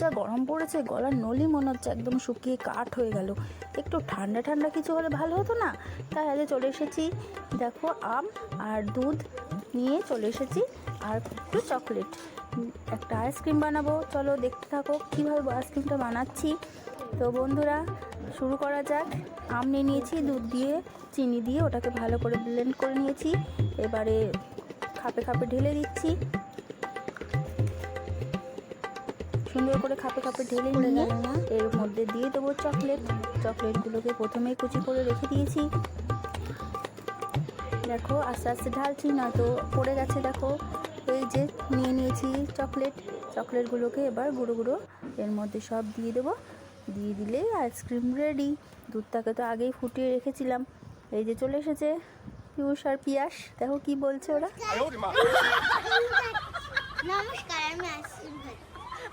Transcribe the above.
যা গরম পড়েছে, গলার নলি মনে হচ্ছে একদম শুকিয়ে কাঠ হয়ে গেল। একটু ঠান্ডা ঠান্ডা কিছু হলে ভালো হতো না? তাই আগে চলে এসেছি, দেখো আম আর দুধ নিয়ে চলে এসেছি, আর একটু চকলেট। একটা আইসক্রিম বানাবো। চলো দেখতে থাকো কীভাবে আইসক্রিমটা বানাচ্ছি। তো বন্ধুরা, শুরু করা যাক। আম নিয়ে নিয়েছি, দুধ দিয়ে, চিনি দিয়ে ওটাকে ভালো করে ব্লেন্ড করে নিয়েছি। এবারে খাপে খাপে ঢেলে দিচ্ছি। সুন্দর করে খাপে খাপে ঢেলে নিয়ে এর মধ্যে দিয়ে দেবো চকলেট। চকলেটগুলোকে প্রথমেই কুচি করে রেখে দিয়েছি। দেখো আস্তে আস্তে ঢালছি না তো পড়ে গেছে দেখো। এই যে নিয়ে নিয়েছি চকলেট। চকলেটগুলোকে এবার গুঁড়ো গুঁড়ো এর মধ্যে সব দিয়ে দেবো। দিয়ে দিলেই আইসক্রিম রেডি। দুধটাকে তো আগেই ফুটিয়ে রেখেছিলাম। এই যে চলে এসেছে পিউষ আর পিয়াস। দেখো কি বলছে ওরা। নমস্কার আমি আইসক্রিম